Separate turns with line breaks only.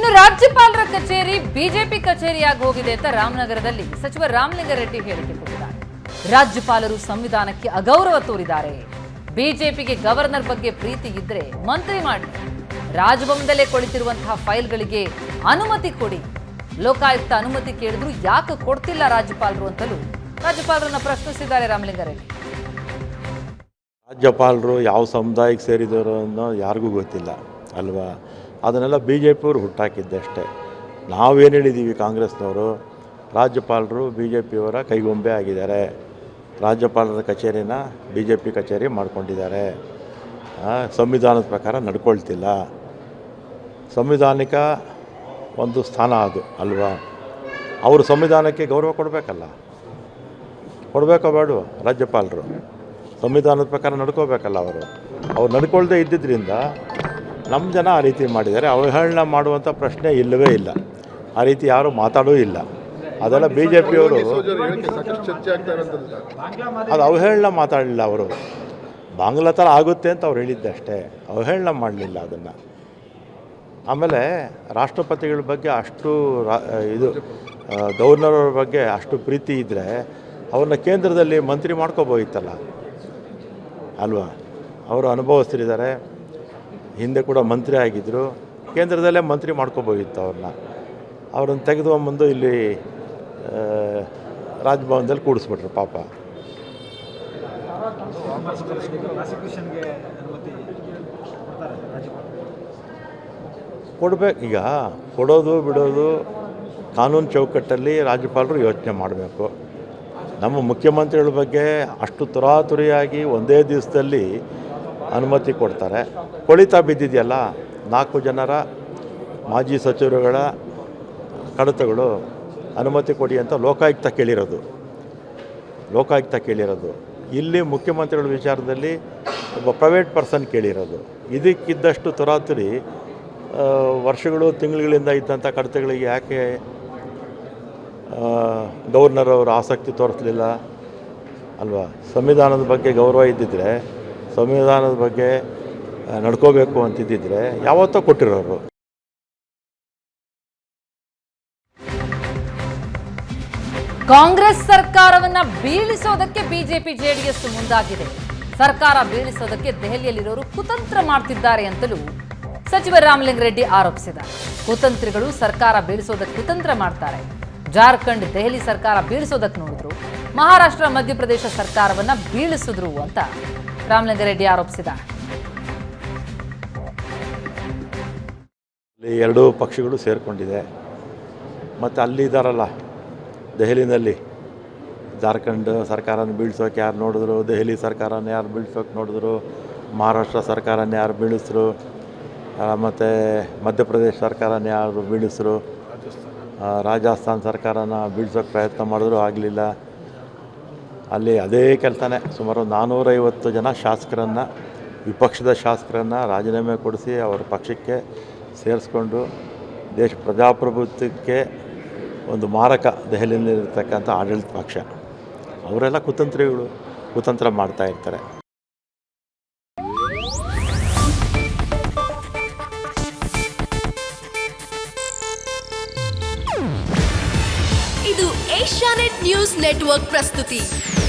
ಇನ್ನು ರಾಜ್ಯಪಾಲರ ಕಚೇರಿ, ಬಿಜೆಪಿ ಕಚೇರಿಯಾಗಿ ಹೋಗಿದೆ ಅಂತ ರಾಮನಗರದಲ್ಲಿ ಸಚಿವ ರಾಮಲಿಂಗಾರೆಡ್ಡಿ ಹೇಳಿಕೆ ಕೊಟ್ಟಿದ್ದಾರೆ. ರಾಜ್ಯಪಾಲರು ಸಂವಿಧಾನಕ್ಕೆ ಅಗೌರವ ತೋರಿದ್ದಾರೆ. ಬಿಜೆಪಿಗೆ ಗವರ್ನರ್ ಬಗ್ಗೆ ಪ್ರೀತಿ ಇದ್ರೆ ಮಂತ್ರಿ ಮಾಡಿ. ರಾಜಭವನದಲ್ಲೇ ಕೊಳಿತಿರುವಂತಹ ಫೈಲ್ಗಳಿಗೆ ಅನುಮತಿ ಕೊಡಿ. ಲೋಕಾಯುಕ್ತ ಅನುಮತಿ ಕೇಳಿದ್ರು ಯಾಕೆ ಕೊಡ್ತಿಲ್ಲ ರಾಜ್ಯಪಾಲರು ಅಂತಲೂ ರಾಜ್ಯಪಾಲರನ್ನ ಪ್ರಶ್ನಿಸಿದ್ದಾರೆ ರಾಮಲಿಂಗಾರೆಡ್ಡಿ
ರಾಜ್ಯಪಾಲರು ಯಾವ ಸಮುದಾಯಕ್ಕೆ ಸೇರಿದವರು ಅನ್ನೋ ಯಾರಿಗೂ ಗೊತ್ತಿಲ್ಲ, ಅಲ್ವಾ? ಅದನ್ನೆಲ್ಲ ಬಿ ಜೆ ಪಿಯವರು ಹುಟ್ಟಾಕಿದ್ದಷ್ಟೇ ನಾವೇನು ಹೇಳಿದ್ದೀವಿ ಕಾಂಗ್ರೆಸ್ನವರು? ರಾಜ್ಯಪಾಲರು ಬಿ ಜೆ ಪಿಯವರ ಕೈಗೊಂಬೆ ಆಗಿದ್ದಾರೆ. ರಾಜ್ಯಪಾಲರ ಕಚೇರಿನ ಬಿ ಜೆ ಪಿ ಕಚೇರಿ ಮಾಡ್ಕೊಂಡಿದ್ದಾರೆ. ಸಂವಿಧಾನದ ಪ್ರಕಾರ ನಡ್ಕೊಳ್ತಿಲ್ಲ. ಸಂವಿಧಾನಿಕ ಒಂದು ಸ್ಥಾನ ಅದು, ಅಲ್ವಾ? ಅವರು ಸಂವಿಧಾನಕ್ಕೆ ಗೌರವ ಕೊಡಬೇಕಲ್ಲ. ಕೊಡಬೇಕೋ ಬೇಡ ರಾಜ್ಯಪಾಲರು? ಸಂವಿಧಾನದ ಪ್ರಕಾರ ನಡ್ಕೋಬೇಕಲ್ಲ ಅವರು. ಅವ್ರು ನಡ್ಕೊಳ್ದೇ ಇದ್ದಿದ್ದರಿಂದ ನಮ್ಮ ಜನ ಆ ರೀತಿ ಮಾಡಿದ್ದಾರೆ. ಅವಹೇಳನ ಮಾಡುವಂಥ ಪ್ರಶ್ನೆ ಇಲ್ಲವೇ ಇಲ್ಲ. ಆ ರೀತಿ ಯಾರೂ ಮಾತಾಡೂ ಇಲ್ಲ. ಅದೆಲ್ಲ ಬಿ ಜೆ ಪಿಯವರು ಅದು ಅವಹೇಳನ ಮಾತಾಡಲಿಲ್ಲ ಅವರು. ಬಾಂಗ್ಲಾ ಥರ ಆಗುತ್ತೆ ಅಂತ ಅವ್ರು ಹೇಳಿದ್ದೆ ಅಷ್ಟೇ. ಅವಹೇಳನ ಮಾಡಲಿಲ್ಲ ಅದನ್ನು. ಆಮೇಲೆ ರಾಷ್ಟ್ರಪತಿಗಳ ಬಗ್ಗೆ ಅಷ್ಟು ರಾ- ಇದು ಗವರ್ನರ್ ಅವ್ರ ಬಗ್ಗೆ ಅಷ್ಟು ಪ್ರೀತಿ ಇದ್ದರೆ ಅವ್ರನ್ನ ಕೇಂದ್ರದಲ್ಲಿ ಮಂತ್ರಿ ಮಾಡ್ಕೋಬೋದಿತ್ತಲ್ಲ ಅಲ್ವಾ? ಅವರು ಅನುಭವಸ್ಥರಿದ್ದಾರೆ. ಹಿಂದೆ ಕೂಡ ಮಂತ್ರಿ ಆಗಿದ್ದರು ಕೇಂದ್ರದಲ್ಲೇ ಮಂತ್ರಿ ಮಾಡ್ಕೋಬೋಗಿತ್ತು ಅವ್ರನ್ನ. ಅವ್ರನ್ನ ತೆಗೆದುಕೊಂಬಂದು ಇಲ್ಲಿ ರಾಜಭವನದಲ್ಲಿ ಕೂಡಿಸ್ಬಿಟ್ರು ಪಾಪ. ಕೊಡಬೇಕು, ಈಗ ಕೊಡೋದು ಬಿಡೋದು ಕಾನೂನು ಚೌಕಟ್ಟಲ್ಲಿ ರಾಜ್ಯಪಾಲರು ಯೋಚನೆ ಮಾಡಬೇಕು. ನಮ್ಮ ಮುಖ್ಯಮಂತ್ರಿಗಳ ಬಗ್ಗೆ ಅಷ್ಟು ತುರಾತುರಿಯಾಗಿ ಒಂದೇ ದಿವಸದಲ್ಲಿ ಅನುಮತಿ ಕೊಡ್ತಾರೆ. ಕೊಳಿತ ಬಿದ್ದಿದೆಯಲ್ಲ, ನಾಲ್ಕು ಜನರ ಮಾಜಿ ಸಚಿವರುಗಳ ಕಡತಗಳು ಅನುಮತಿ ಕೊಡಿ ಅಂತ ಲೋಕಾಯುಕ್ತ ಕೇಳಿರೋದು. ಲೋಕಾಯುಕ್ತ ಕೇಳಿರೋದು. ಇಲ್ಲಿ ಮುಖ್ಯಮಂತ್ರಿಗಳ ವಿಚಾರದಲ್ಲಿ ಒಬ್ಬ ಪ್ರೈವೇಟ್ ಪರ್ಸನ್ ಕೇಳಿರೋದು. ಇದಕ್ಕಿದ್ದಷ್ಟು ತುರಾತುರಿ ವರ್ಷಗಳು ತಿಂಗಳುಗಳಿಂದ ಇದ್ದಂಥ ಕಡತಗಳಿಗೆ ಯಾಕೆ ಗವರ್ನರ್ ಅವರು ಆಸಕ್ತಿ ತೋರಿಸಲಿಲ್ಲ? ಅಲ್ವಾ? ಸಂವಿಧಾನದ ಬಗ್ಗೆ ಗೌರವ ಇದ್ದಿದ್ರೆ ಸಂವಿಧಾನದ ಬಗ್ಗೆ ನಡ್ಕೋಬೇಕು ಅಂತಿದ್ದಿದ್ರೆ ಯಾವತ್ತೋ ಕೊಟ್ಟಿರೋರು.
ಕಾಂಗ್ರೆಸ್ ಸರ್ಕಾರವನ್ನ ಬೀಳಿಸೋದಕ್ಕೆ ಬಿಜೆಪಿ ಜೆಡಿಎಸ್ ಮುಂದಾಗಿದೆ. ಸರ್ಕಾರ ಬೀಳಿಸೋದಕ್ಕೆ ದೆಹಲಿಯಲ್ಲಿರೋರು ಕುತಂತ್ರ ಮಾಡ್ತಿದ್ದಾರೆ ಅಂತಲೂ ಸಚಿವ ರಾಮಲಿಂಗಾರೆಡ್ಡಿ ಆರೋಪಿಸಿದ್ದಾರೆ. ಕುತಂತ್ರಿಗಳು ಸರ್ಕಾರ ಬೀಳಿಸೋದಕ್ಕೆ ಕುತಂತ್ರ ಮಾಡ್ತಾರೆ. ಜಾರ್ಖಂಡ್, ದೆಹಲಿ ಸರ್ಕಾರ ಬೀಳಿಸೋದಕ್ಕೆ ನೋಡಿದ್ರು. ಮಹಾರಾಷ್ಟ್ರ, ಮಧ್ಯಪ್ರದೇಶ ಸರ್ಕಾರವನ್ನ ಬೀಳಿಸಿದ್ರು ಅಂತ ರಾಮಲಿಂಗಾರೆಡ್ಡಿ ಆರೋಪಿಸಿದ್ದಾರೆ
ಎರಡೂ ಪಕ್ಷಗಳು ಸೇರಿಕೊಂಡಿದೆ. ಮತ್ತು ಅಲ್ಲಿ ಇದ್ದಾರಲ್ಲ ದೆಹಲಿನಲ್ಲಿ. ಜಾರ್ಖಂಡ್ ಸರ್ಕಾರನ ಬೀಳ್ಸೋಕೆ ಯಾರು ನೋಡಿದ್ರು, ದೆಹಲಿ ಸರ್ಕಾರನ ಯಾರು ಬೀಳ್ಸೋಕೆ ನೋಡಿದ್ರು, ಮಹಾರಾಷ್ಟ್ರ ಸರ್ಕಾರನ ಯಾರು ಬೀಳಿಸ್ರು ಮತ್ತು ಮಧ್ಯಪ್ರದೇಶ ಸರ್ಕಾರನ ಯಾರು ಬೀಳಿಸ್ರು ರಾಜಸ್ಥಾನ್ ಸರ್ಕಾರನ ಬೀಳ್ಸೋಕೆ ಪ್ರಯತ್ನ ಮಾಡಿದ್ರು, ಆಗಲಿಲ್ಲ. ಅಲ್ಲಿ ಅದೇ ಕೆಲಸನೇ ಸುಮಾರು ನಾನ್ನೂರೈವತ್ತು ಜನ ಶಾಸಕರನ್ನು, ವಿಪಕ್ಷದ ಶಾಸಕರನ್ನು ರಾಜೀನಾಮೆ ಕೊಡಿಸಿ ಅವರ ಪಕ್ಷಕ್ಕೆ ಸೇರಿಸ್ಕೊಂಡು ದೇಶ ಪ್ರಜಾಪ್ರಭುತ್ವಕ್ಕೆ ಒಂದು ಮಾರಕ ದೆಹಲಿಯಲ್ಲಿರ್ತಕ್ಕಂಥ ಆಡಳಿತ ಪಕ್ಷ. ಅವರೆಲ್ಲ ಕುತಂತ್ರಿಗಳು, ಕುತಂತ್ರ ಮಾಡ್ತಾ ಇರ್ತಾರೆ.
ಇದು ಏಷ್ಯಾನೆಟ್ ನ್ಯೂಸ್ ನೆಟ್ವರ್ಕ್ ಪ್ರಸ್ತುತಿ.